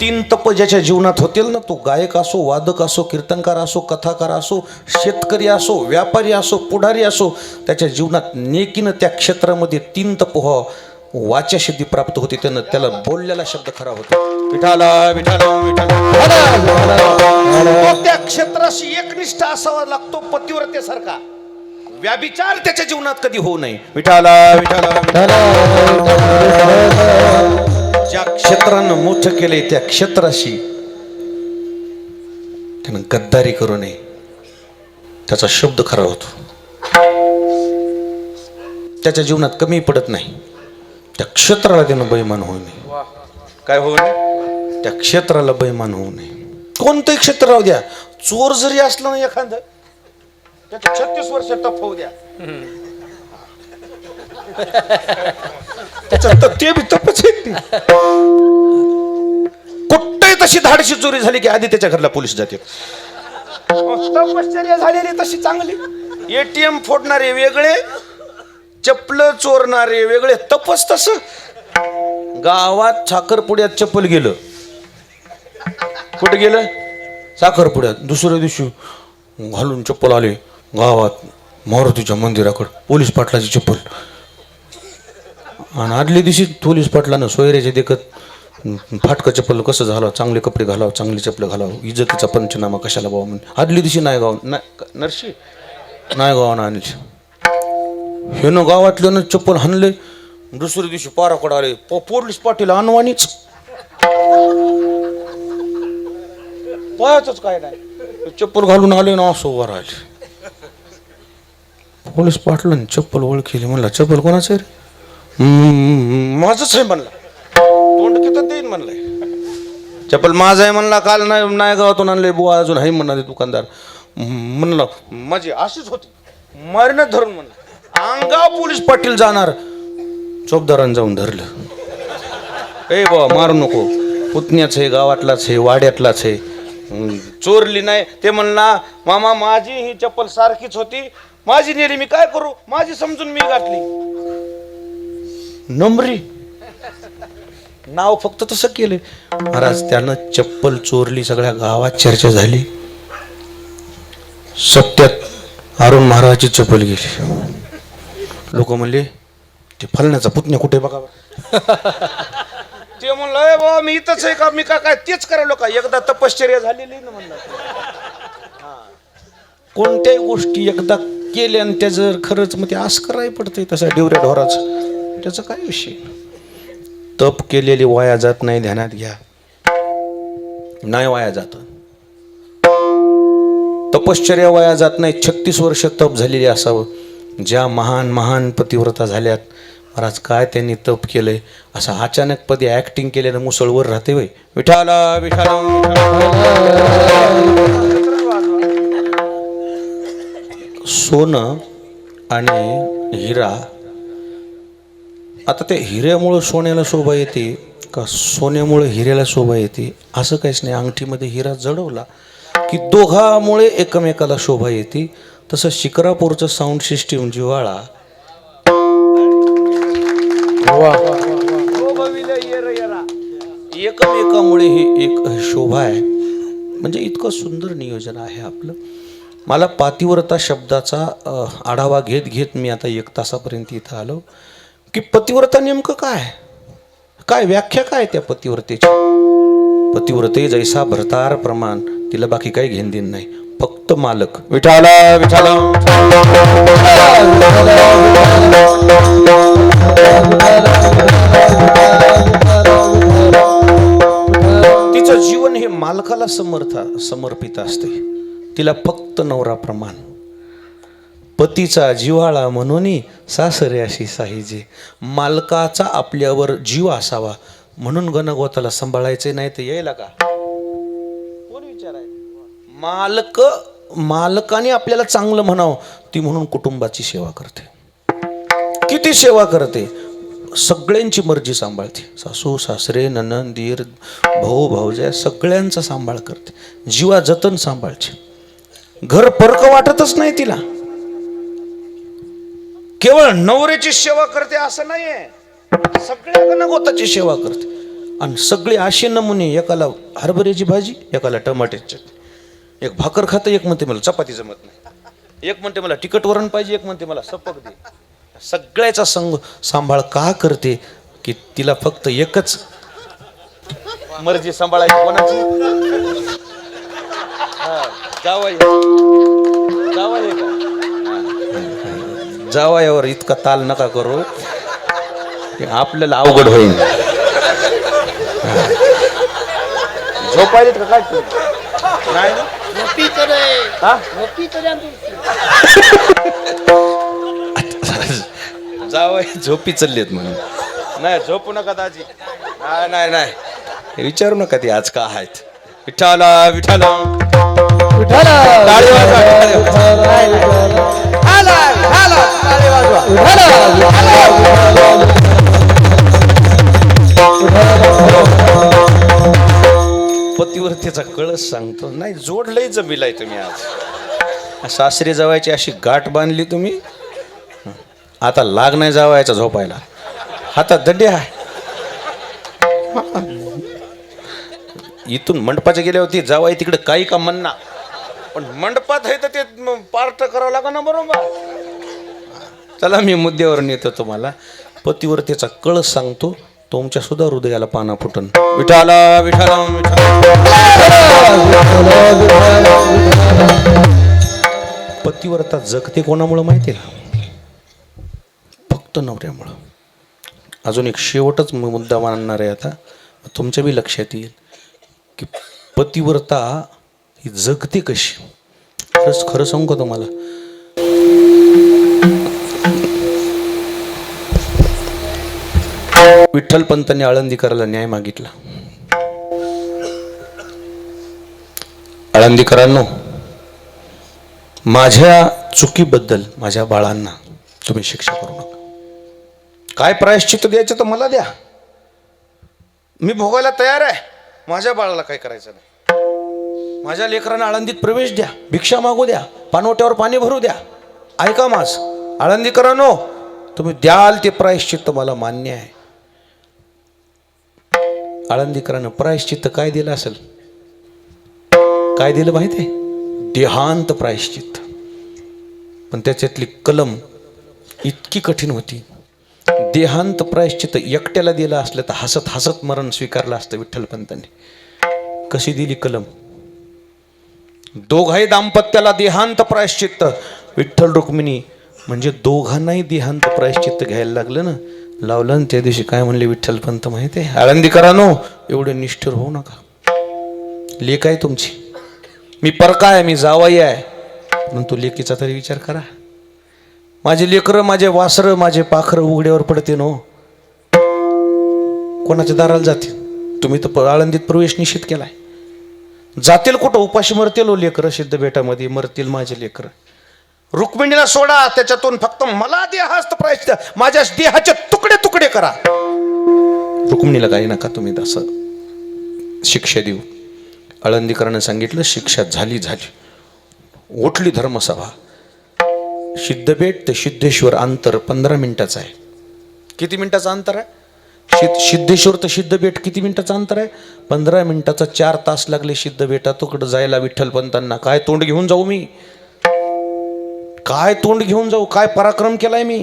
तीन तप ज्याच्या जीवनात होतील ना तो गायक असो वादक असो कीर्तनकार असो कथाकार असो शेतकरी असो व्यापारी असो पुढारी असो त्याच्या जीवनात नेकीनं त्या क्षेत्रामध्ये तीन तप हो, व्हावं वाच्यासिद्धी प्राप्त होते त्यानं त्याला बोललेला शब्द खरा होतो. विठाला विठाला विठाला. त्या क्षेत्राशी एकनिष्ठ असावा लागतो पतिव्रतेसारखा. व्याभिचार त्याच्या जीवनात कधी होऊ नये. विठाला विठाला. ज्या क्षेत्रानं मोठं केलंय त्या क्षेत्राशी त्यानं गद्दारी करू नये. त्याचा शब्द खरा होतो. त्याच्या जीवनात कमी पडत नाही. त्या क्षेत्राला त्यानं बैमान होऊ नये. काय होऊ नये? त्या क्षेत्राला बैमान होऊ नये. कोणतंही क्षेत्र राहू द्या. चोर जरी असलं ना एखादं त्याच्या छत्तीस वर्ष टप होऊ द्या. त्याच्यात ते बी तपच आहे तशी धाडशी चोरी झाली की आधी त्याच्या घरला पोलीस जाते. तपश्चर्या झालेली तशी चांगली. एटीएम फोडणारे वेगळे चपल चोरणारे वेगळे तपस तस. गावात साखरपुड्यात चप्पल गेलं. कुठे गेलं? साखरपुड्यात. दुसऱ्या दिवशी घालून चप्पल आले. गावात मारुतीच्या मंदिराकडं. पोलीस पाटलाची चप्पल. आणि आदल्या दिवशी पोलीस पाटलानं सोयऱ्याचे देखत फाटकं चप्पल कसं झालं चांगले कपडे घालावं चांगली चप्पल घालावं इज्जतीचा पंचनामा कशाला बाबा म्हणून. आदल्या दिवशी नाही गाव नाही नरशी नाही गावानं आणली. हे न गावातल्यानं चप्पल हाणले दुसऱ्या दिवशी पाराकडे आले प- पोलीस पाटील अनवाणीच पायाच काय नाही. चप्पल घालून आले ना असं वर आले पोलीस पाटलानं चप्पल ओळखली म्हणला चप्पल कोणाचं रे? माझंच आहे म्हणला. तोंड किती देईन म्हणलंय. चप्पल माझं आहे म्हणला काल नाही नाही गावातून आणले बुवा अजून आहे म्हणणार दुकानदार. म्हणलं माझी अशीच होती. मरण धरून म्हणलं. अंगा पोलीस पाटील जाणार. चौकदारानं जाऊन धरलं. ए बाबा मारू नको. पुतण्याच आहे गावातलाच आहे वाड्यातलाच आहे. चोरली नाही. ते म्हणला मामा माझी ही चप्पल सारखीच होती. माझी नेली मी काय करू? माझी समजून मी घातली नमरी. नाव फक्त तसं केलं महाराज त्यानं चप्पल चोरली सगळ्या गावात चर्चा झाली. सत्यात अरुण महाराजची चप्पल गेली. लोक म्हणले ते फलण्याचा पुतण्या कुठे बघा ते म्हणलं "ए बाबा मी इथंच आहे का? मी का काय तेच करायलो का एकदा तपश्चर्या झालेली ना म्हणलं. हा. कोणत्याही गोष्टी एकदा केल्या आणि त्या जर खरंच मग ते आस करायला पडतंय तसा डिवऱ्या ढोराचं. त्याचा काय विषय? तप केलेली वाया जात नाही ध्यानात घ्या. नाही वाया जात. तपश्चर्या वाया जात नाही छत्तीस वर्ष तप झालेली असावं. ज्या महान महान पतिव्रता झाल्यात महाराज काय त्यांनी तप केलंय? असं अचानक पदी ऍक्टिंग केल्यानं मुसळवर राहते वय विठाला विठाला. सोनं आणि हिरा आता ते हिऱ्यामुळं सोन्याला शोभा येते का सोन्यामुळं हिऱ्याला शोभा येते? असं काहीच नाही. अंगठीमध्ये हिरा जडवला की दोघामुळे एकमेकाला शोभा येते. तसं शिकरापूरचं साऊंड सिस्टीम जिवाळा एकमेकामुळे ही एक शोभा आहे. म्हणजे इतकं सुंदर नियोजन आहे आपलं. मला पातिव्रता शब्दाचा आढावा घेत घेत मी आता एक तासापर्यंत इथं आलो. की पतिव्रता नेमकं काय? काय व्याख्या काय त्या पतिव्रतेची? पतिव्रते जैसा भरतार प्रमाण तिला बाकी काही घेण देण नाही. फक्त मालक. विठाला विठाला. तिचं जीवन हे मालकाला समर्थ समर्पित असते. तिला फक्त नवरा प्रमाण. पतीचा जिव्हाळा म्हणून सासरे अशी साहिजे. मालकाचा आपल्यावर जीव असावा म्हणून गणगोताला सांभाळायचे नाही तर यायला का? कोण विचाराय मालक मालकाने आपल्याला चांगलं म्हणावं ती म्हणून कुटुंबाची सेवा करते. किती सेवा करते? सगळ्यांची मर्जी सांभाळते. सासू सासरे ननन दीर भाऊ भाऊजा सगळ्यांचा सांभाळ करते. जीवा जतन सांभाळते. घर परक वाटतच नाही तिला. केवळ नवऱ्याची सेवा करते असं नाहीये. सगळ्या गणगोताची सेवा करते. आणि सगळे असे नमुने एकाला हरभऱ्याची भाजी एकाला टमाट्याची चटणी. एक भाकर खातं एक म्हणते मला चपाती जमत नाही. एक म्हणते मला तिखट वरण पाहिजे एक म्हणते मला सपक दे. सगळ्याचा संग सांभाळ का करते की तिला फक्त एकच मर्जी सांभाळायची कोणाची? हा, जावयावर इतका ताल नका करू. की आपल्याला अवघड होईल झोपायला का काय तू? नाही ना? हा? जावई झोपी चाललेत म्हणून. नाही झोपू नका दाजी. नाही नाही नाही. विचारू नका ते आज का आहेत. विठाला विठाला वाजवा, टाळी वाजवा. आला, आला, पतिव्रतेचा कळस सांगतो. नाही जोड जमिलाय तुम्ही आज. सासरी जावायची अशी गाठ बांधली तुम्ही. आता लाग नाही जावायचा झोपायला. हातात दड्डे आहे इथून मंडपाच्या गेल्या होती जावाय तिकडे काही का म्हणना पण मंडपात आहे तर ते पार्ट करावं लागेल ना बरोबर. चला मी मुद्द्यावर नेतो तुम्हाला. पतीवर त्याचा कळस सांगतो. तुमच्या सुद्धा हृदयाला पाना फुटन. विठाला विठाला पतिव्रता जगते कोणामुळं माहिती का फक्त नवऱ्यामुळं. अजून एक शेवटच मुद्दा मानणार आहे आता. तुमच्या बी लक्षात येईल की पतिव्रता ही जगते कशी? खरंच खरं सांगू का तुम्हाला? विठ्ठल पंतांनी आळंदीकराला न्याय मागितला. आळंदीकरांनो माझ्या चुकीबद्दल माझ्या बाळांना तुम्ही शिक्षा करू नका. काय प्रायश्चित द्यायचं तर मला द्या. मी भोगायला तयार आहे. माझ्या बाळाला काय करायचं नाही. माझ्या लेकरांना आळंदीत प्रवेश द्या. भिक्षा मागू द्या. पानवट्यावर पाणी भरू द्या. ऐका माझ आळंदीकरांनो तुम्ही द्याल ते प्रायश्चित्त मला मान्य आहे. आळंदीकरानं प्रायश्चित्त काय दिलं असेल? काय दिलं माहिती आहे देहांत प्रायश्चित्त. पण त्याच्यातली कलम इतकी कठीण होती. देहांत प्रायश्चित्त एकट्याला दिलं असलं तर हसत हसत मरण स्वीकारलं असतं विठ्ठलपंतांनी. कशी दिली कलम? दोघाही दाम्पत्याला देहांत प्रायश्चित्त. विठ्ठल रुक्मिणी म्हणजे दोघांनाही देहांत प्रायश्चित्त घ्यायला लागलं ना? लावलं आणि त्या दिवशी काय म्हणले विठ्ठलपंत माहिती आहे आळंदीकरानो एवढे निष्ठुर होऊ नका. लेख आहे तुमची. मी परका आहे मी जावाई आहे. परंतु लेकीचा तरी विचार करा. माझे लेकरं माझे वासरं माझे पाखरं उघड्यावर पडते नो. कोणाच्या दाराला जातील? तुम्ही तर प- आळंदीत प्रवेश निश्चित केलाय. जातील कुठं? उपाशी मरतील ओ लेकरं सिद्ध बेटामध्ये मरतील माझे लेकरं. रुक्मिणीला सोडा त्याच्यातून फक्त मला देहास्त प्रायश्चित माझ्या देहाचे तुकडे तुकडे करा. रुक्मिणीला काही नका तुम्ही तसं. शिक्षा देऊ. आळंदीकरांना सांगितलं शिक्षा झाली झाली. उठली धर्मसभा. सिद्धबेट ते सिद्धेश्वर अंतर पंधरा मिनिटाचं आहे. किती मिनिटाचं अंतर आहे? सिद्ध सिद्धेश्वर तर सिद्धबेट किती मिनिटाचं अंतर आहे? पंधरा मिनिटाचा चार तास लागले सिद्धबेटा तुकडं जायला विठ्ठलपंतांना. काय तोंड घेऊन जाऊ मी? काय तोंड घेऊन जाऊ? काय पराक्रम केलाय मी?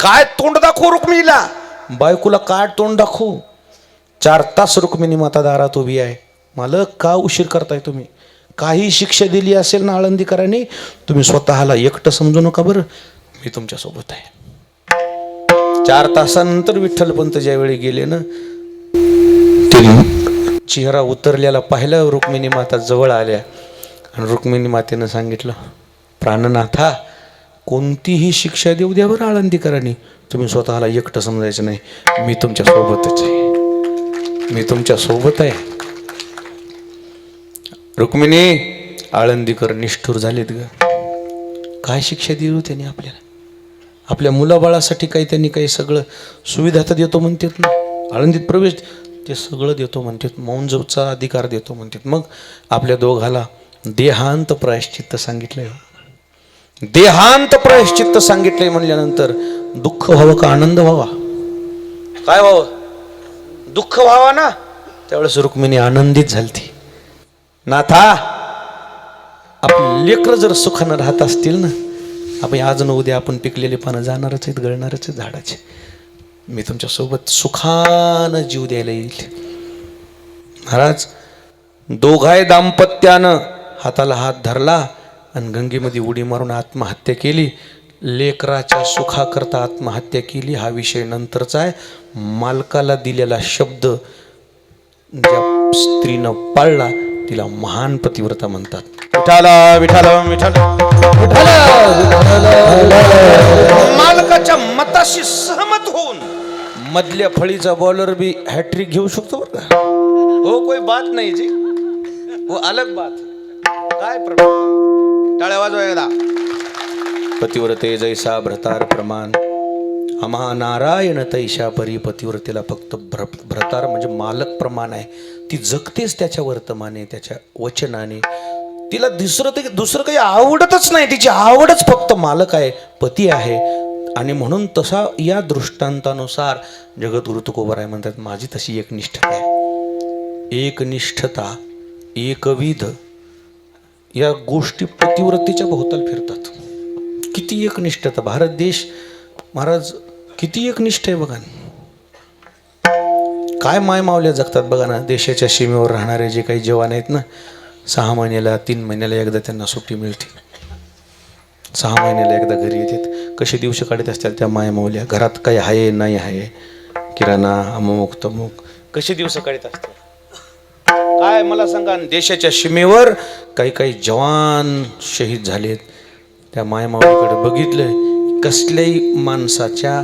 काय तोंड दाखवू रुक्मिणीला? बायकोला काय तोंड दाखवू? चार तास रुक्मिणी माता दारात उभी आहे. मालक का उशीर करताय तुम्ही? काही शिक्षा दिली असेल ना आळंदीकरांनी तुम्ही स्वतःला एकटं समजू नका बरं. मी तुमच्यासोबत आहे. चार तासानंतर विठ्ठलपंत ज्यावेळी गेले ना ते चेहरा उतरलेला पाहिलं रुक्मिणी माता जवळ आल्या. आणि रुक्मिणी मातेनं सांगितलं प्राणनाथा कोणतीही शिक्षा देऊ द्या बरं आळंदीकरांनी. तुम्ही स्वतःला एकटं समजायचं नाही. मी तुमच्या सोबतच आहे. मी तुमच्यासोबत आहे. रुक्मिणी आळंदीकर निष्ठूर झालेत ग. काय शिक्षा दिली त्यांनी आपल्याला? आपल्या मुलाबाळासाठी काही त्यांनी काही सगळं सुविधा तर देतो म्हणतात ना. आळंदीत प्रवेश ते सगळं देतो म्हणतात. मौंजवचा अधिकार देतो म्हणतात. मग आपल्या दोघाला देहांत प्रायश्चित्त सांगितलंय. देहांत प्रायश्चित्त सांगितले म्हणल्यानंतर दुःख व्हावं का आनंद व्हावा? काय व्हावं? दुःख व्हावा ना? त्यावेळेस रुक्मिणी आनंदित झालती. नाथा आपली लेकर जर सुखानं राहत असतील ना आपण आज न उद्या आपण पिकलेले पानं जाणारच आहेत गळणारच आहेत झाडाचे. मी तुमच्यासोबत सुखानं जीव द्यायला येईल. महाराज दोघाय दाम्पत्यानं हाताला हात धरला. आणि गंगेमध्ये उडी मारून आत्महत्या केली. लेकराच्या सुखाकरता आत्महत्या केली. हा विषय नंतरचा आहे. मालकाला दिलेला शब्द ज्या स्त्रीनं पाळला तिला महान पतिव्रता म्हणतात. विठाला विठाला विठाला मालकाच्या मताशी सहमत होऊन मधल्या फळीचा बॉलर बी हॅट्रिक घेऊ शकतो बरं का? हो कोई बात नाही जी. वो अलग बात. काय प्रमाण टाळ्या वाजवा एकदा. पतिव्रते जैसा भ्रतार प्रमाण. आम्हा नारायण तैशा परी पतिव्रतेला फक्त भ्र भ्रतार म्हणजे मालक प्रमाण आहे. ती जगतेच त्याच्या वर्तमाने त्याच्या वचनाने. तिला दुसरं ते दुसरं काही आवडतच नाही. तिची आवडच फक्त मालक आहे पती आहे. आणि म्हणून तसा या दृष्टांतानुसार जगत ऋतुकोबर आहे म्हणतात माझी तशी एकनिष्ठ आहे. एकनिष्ठता एकविध या गोष्टी पतिव्रतेच्या भोवताल फिरतात. किती एकनिष्ठता भारत देश. महाराज किती एकनिष्ठ आहे बघा. काय माय मावल्या जगतात बघा ना देशाच्या सीमेवर राहणारे जे काही जवान आहेत ना सहा महिन्याला तीन महिन्याला एकदा त्यांना सुट्टी मिळते. सहा महिन्याला एकदा घरी येतात. कसे दिवशी काढत असतात त्या माय मावल्या? घरात काही आहे नाही आहे? किराणा अमुक तमुक. कसे दिवस काढत असतात काय मला सांगा देशाच्या सीमेवर काही काही जवान शहीद झालेत. त्या मायमावलीकडे बघितलं कसल्याही माणसाच्या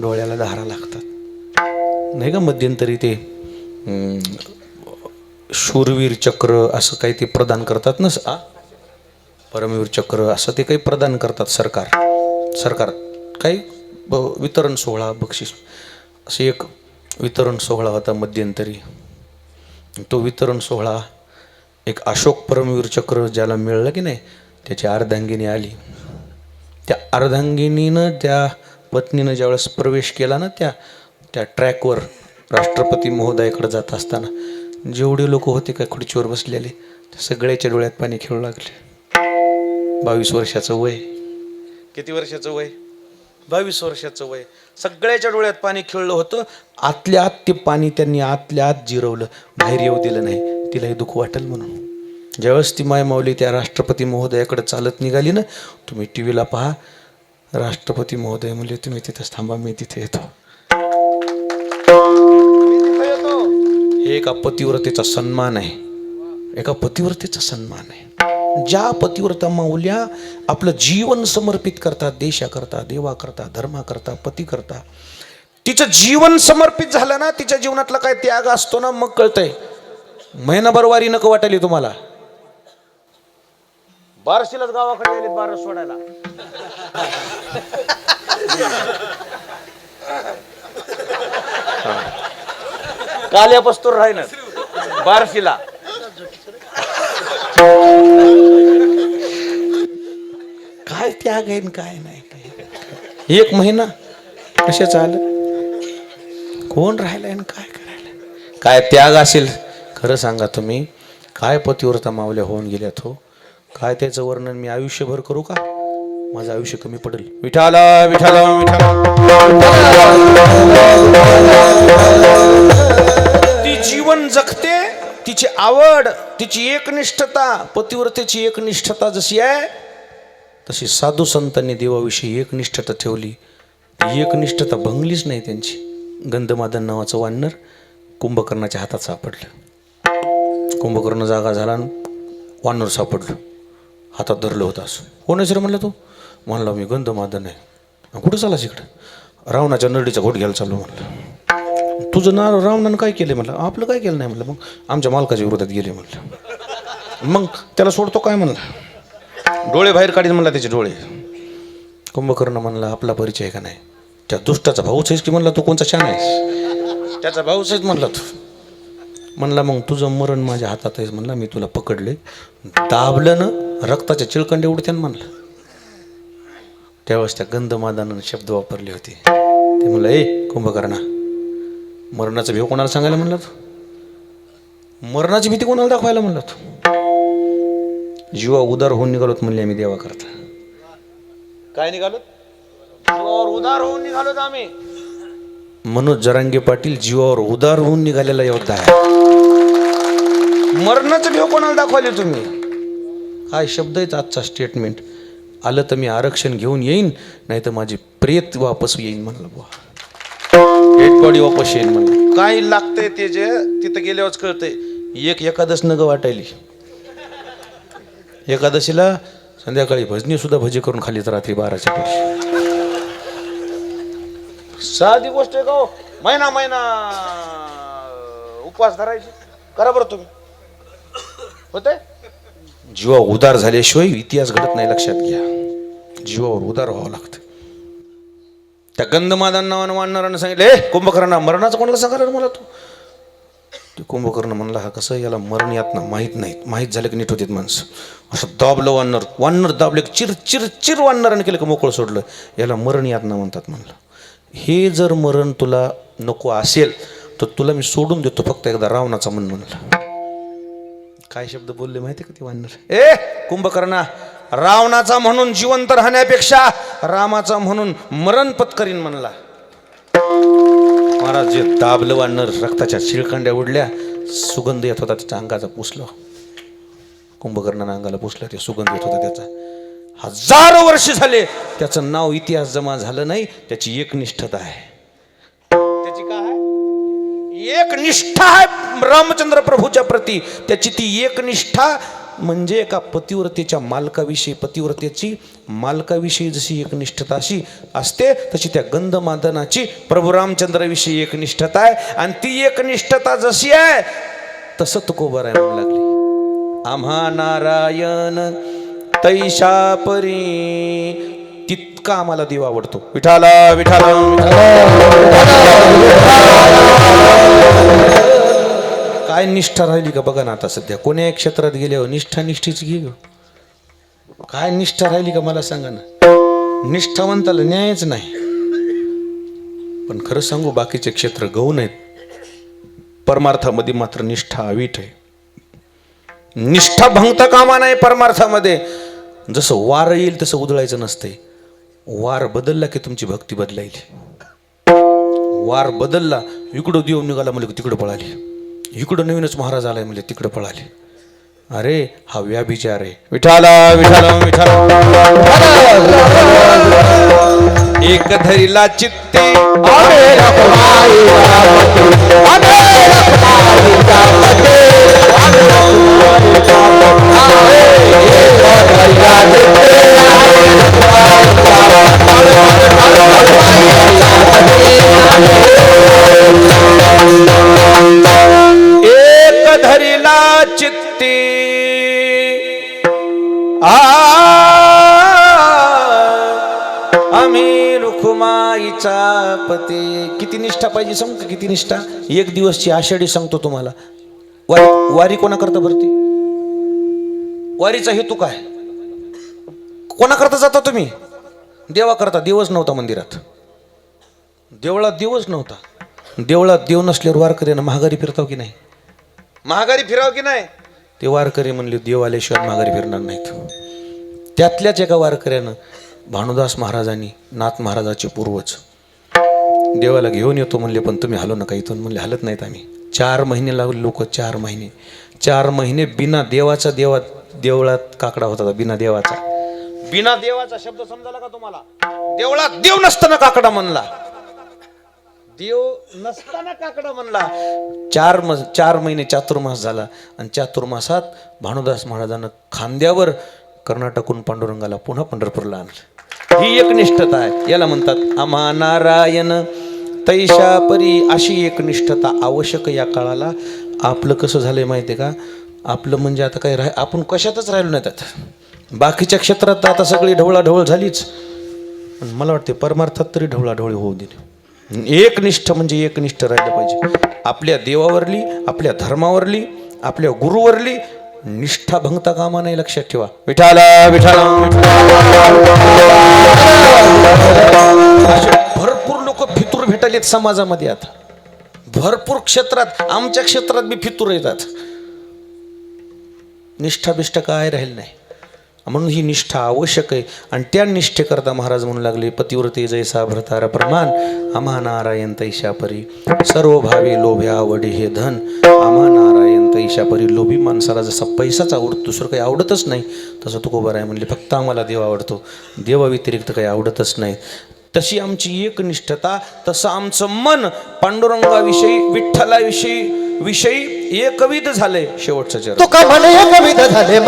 डोळ्याला धारा लागतात. नाही का मध्यंतरी ते शूरवीर चक्र असं काही ते प्रदान करतात ना? आ? परमवीर चक्र असं ते काही प्रदान करतात सरकार. सरकार काही ब वितरण सोहळा बक्षीस. असे एक वितरण सोहळा होता मध्यंतरी. तो वितरण सोहळा एक अशोक परमवीर चक्र ज्याला मिळलं की नाही त्याची अर्धांगिनी आली. त्या अर्धांगिनीनं त्या पत्नीनं ज्यावेळेस प्रवेश केला ना त्या त्या ट्रॅकवर राष्ट्रपती महोदयाकडे जात असताना जेवढे लोक होते काय खुर्चीवर बसलेले सगळ्याच्या डोळ्यात पाणी खेळू लागले. बावीस वर्षाचं वय. किती वर्षाचं वय? बावीस वर्षाचं वय. सगळ्याच्या डोळ्यात पाणी खेळलं होतं. आतल्या आत ते पाणी त्यांनी आतल्या आत जिरवलं. बाहेर येऊ दिलं नाही. तिलाही दुःख वाटेल म्हणून. ज्यावेळेस ती माय माऊली त्या राष्ट्रपती महोदयाकडे चालत निघाली ना तुम्ही टी व्हीला पहा. राष्ट्रपती महोदय म्हणजे तुम्ही तिथंच थांबा मी तिथे येतो. हे एका पतिव्रतेचा सन्मान आहे. एका पतिव्रतेचा सन्मान आहे. ज्या पतिव्रता माऊल्या आपलं जीवन समर्पित करतात देशाकरता देवाकरता धर्माकरता पती करता तिचं जीवन समर्पित झालं ना तिच्या जीवनातला काय त्याग असतो ना मग कळतंय. महिनाभर वारी नको वाटायली तुम्हाला. बारशीलाच गावाकडे गेले बारस सोडायला. काल्या पस्तूर राही बारशीला. काय त्याग आहे काय नाही? एक महिना कसे चाल कोण राहिलाय आणि काय करायला काय त्याग असेल? खरं सांगा तुम्ही काय पतिव्रता मावल्या होऊन गेल्यात हो? काय त्याचं वर्णन मी आयुष्यभर करू का? माझं आयुष्य कमी पडेल. विठाला विठाला विठाला आवड तिची एकनिष्ठता पतिव्रतेची एकनिष्ठता जशी आहे तशी साधू संतांनी देवाविषयी एकनिष्ठता ठेवली. ती एकनिष्ठता भंगलीच नाही त्यांची. गंधमादन नावाचं वानर कुंभकर्णाच्या हातात सापडलं. कुंभकर्ण जागा झाला आणि वानर सापडलं. हातात धरलं होतं असं. कोण आहे सर म्हणलं तू. म्हणला मी गंधमादन आहे. कुठं चालास इकडं? रावणाच्या नरडीचा घोट घ्यायला चाललो. म्हणलं. तुझं नाव रावणानं काय केलं म्हणलं? आपलं काय केलं नाही म्हटलं मग आमच्या मालकाच्या विरोधात गेले म्हणलं. मग त्याला सोडतो काय म्हणला? डोळे बाहेर काढीत म्हणला त्याचे डोळे. कुंभकर्ण म्हणला आपला परिचय आहे का नाही? त्या दुष्टाचा भाऊच आहेस की म्हणला तू? कोणचा छान आहेस? त्याचा भाऊच आहेस म्हणला तू. म्हणला मग तुझं मरण माझ्या हातात आहेस म्हणला. मी तुला पकडले. दाबलं ना रक्ताच्या चिळकंडे उडत्यान म्हणलं. त्यावेळेस त्या गंधमादानं शब्द वापरले होते. ते म्हणलं ए कुंभकर्णा मरणाचा भेव कोणाला सांगायला म्हणलं तू मरणाची भीती कोणाला दाखवायला म्हणलं तू जीवा उदार होऊन निघालोत म्हणले आम्ही देवा करता काय निघालो जीवावर उदार होऊन निघालोत आम्ही. मनोज जरांगे पाटील जीवावर उदार होऊन निघालेला योद्धा आहे. मरणाचं भेव कोणाला दाखवायले तुम्ही? काय शब्द आहेत आजचा स्टेटमेंट आलं तर मी आरक्षण घेऊन येईन नाही तर माझी प्रेत वापस येईन म्हणलं बुवा. डेड बॉडी काय लागतंय ते जे तिथं गेल्यावरच कळतंय. एक एकादश नग वाटायली. एकादशीला संध्याकाळी भजनी सुद्धा भजी करून खाली तर रात्री बाराच्या पैसे साधी गोष्ट आहे का हो? महिना महिना उपवास धरायची. करा बरं तुम्ही. होते जीवा उदार झाल्याशिवाय इतिहास घडत नाही लक्षात घ्या. जीवावर उदार व्हावं लागतं. त्या गंधमादान नावानं वाढणाऱ्यानं सांगितलं ए कुंभकर्णा मरणाचं कोणाला सांगायला मला तू? ते कुंभकर्ण म्हणला हा कसं याला मरण यात ना माहीत नाहीत. माहीत झालं की नीट होतीत माणसं. असं दाबलं वानर वानर दाबले चिर चिर चिर वानरानं केलं की मोकळं सोडलं. याला मरण यात ना म्हणतात म्हणलं. हे जर मरण तुला नको असेल तर तुला मी सोडून देतो फक्त एकदा रावणाचा मन म्हणलं. काय शब्द बोलले माहिती का ते वानर? ए कुंभकर्णा रावणाचा म्हणून जिवंत राहण्यापेक्षा रामाचा म्हणून मरण पत्करीन म्हणला. महाराज जे दाबलवा नर रक्ताच्या शिळखंड्या उडल्या सुगंध येत होता त्याच्या अंगाचा पुसलं. कुंभकर्णानं अंगाला पुसलं ते सुगंध येत होता त्याचा. हजारो वर्ष झाले त्याचं नाव इतिहास जमा झालं नाही त्याची एकनिष्ठता आहे. त्याची काय एकनिष्ठा एक निष्ठा आहे रामचंद्र प्रभूच्या प्रती. त्याची ती एक निष्ठा म्हणजे एका पतिव्रतेच्या मालकाविषयी पतिव्रतेची मालकाविषयी जशी एक निष्ठता अशी असते तशी त्या गंधमादनाची प्रभू रामचंद्राविषयी एक निष्ठता आहे. आणि ती एक निष्ठता जशी आहे तसं तुकोबर आहे म्हणू लागली. आम्हा नारायण तैशा परी तितका आम्हाला देव आवडतो. विठाला विठाला काय निष्ठा राहिली का? बघा ना आता सध्या. कोण्या क्षेत्रात गेल्यावर हो, निष्ठा निष्ठीच घे हो. काय निष्ठा राहिली का मला सांगा ना? निष्ठावंताला न्यायच नाही. पण खरं सांगू बाकीचे क्षेत्र गौण आहेत परमार्थामध्ये मात्र निष्ठा अवीट आहे. निष्ठा भंगता कामा नाही परमार्थामध्ये. जसं वार येईल तसं उधळायचं नसतंय. वार बदलला की तुमची भक्ती बदलायली. वार बदलला इकडं देऊन निघाला म्हणजे तिकडं पळाली. इकडं नवीनच महाराज आलाय म्हणजे तिकडं पळाले. अरे हा व्याभिचार आहे. विठाला विठाला विठाला एक धरीला चित्ते. निष्ठा पाहिजे का किती निष्ठा? एक दिवसची आषाढी सांगतो तुम्हाला. वारी वारी कोणाकरता भरती? वारीचा हेतू काय? कोणाकरता जाता तुम्ही? देवाकरता. देवच नव्हता मंदिरात. देवळात देवच नव्हता. देवळात देव नसल्यावर वारकऱ्यानं महागारी फिरताव की नाही? महागारी फिराव की नाही? ते वारकरी म्हणले देव आल्याशिवाय महागारी फिरणार नाहीत. त्यातल्याच एका वारकऱ्यानं भानुदास महाराजांनी नाथ महाराजाचे पूर्वज देवाला घेऊन येतो म्हणले पण तुम्ही हलो नका इथून. म्हणले हलत नाहीत आम्ही. चार महिने लागले लोक चार महिने. चार महिने बिना देवाचा देवा देवळात काकडा होता बिना देवाचा. बिना देवाचा शब्द समजाला का तुम्हाला? देवळात देव नसताना काकडा म्हणला. देव नसताना काकडा म्हणला. चार म चार महिने चातुर्मास झाला आणि चातुर्मासात भानुदास महाराजानं खांद्यावर कर्नाटकून पांडुरंगाला पुन्हा पंढरपूरला आणलं. ही एक निष्ठता आहे. याला म्हणतात आम्हा नारायण. तैशा परी अशी एक निष्ठता आवश्यक या काळाला. आपलं कसं झालंय माहिती आहे का? आपलं म्हणजे आता काही राह आपण कशातच राहिलो नाही त्यात बाकीच्या क्षेत्रात तर आता सगळी ढवळाढवळ झालीच. पण मला वाटते परमार्थात तरी ढवळाढवळी होऊ दिली एकनिष्ठ म्हणजे एकनिष्ठ राहिलं पाहिजे. आपल्या देवावरली आपल्या धर्मावरली आपल्या गुरुवरली निष्ठा भंगता कामा नाही लक्षात ठेवा. विठाला विठाला भरपूर लोक फितूर भेटालेत समाजामध्ये आता. भरपूर क्षेत्रात आमच्या क्षेत्रात बी फितूर येतात. निष्ठा बिष्ठा काय राहील नाही. म्हणून ही निष्ठा आवश्यक आहे. आणि त्या निष्ठेकरता महाराज म्हणू लागले पतिव्रते जैसा भरतार प्रमाण आम्हा नारायण तैशा परी सर्व भावे लोभ्या आवडे हे धन आम्हा नारायण पैशापरी लोभी माणसाला जसा पैसाच आवडतो दुसरं काही आवडतच नाही. तसं तुकोबर आहे म्हणले फक्त आम्हाला देव आवडतो. देवाव्यतिरिक्त काही आवडतच नाही. तशी आमची एक निष्ठता तसं आमचं मन पांडुरंगाविषयी विठ्ठलाविषयी विषयी एकविध झाले शेवटचं चरण. तुका म्हणे कविता झाले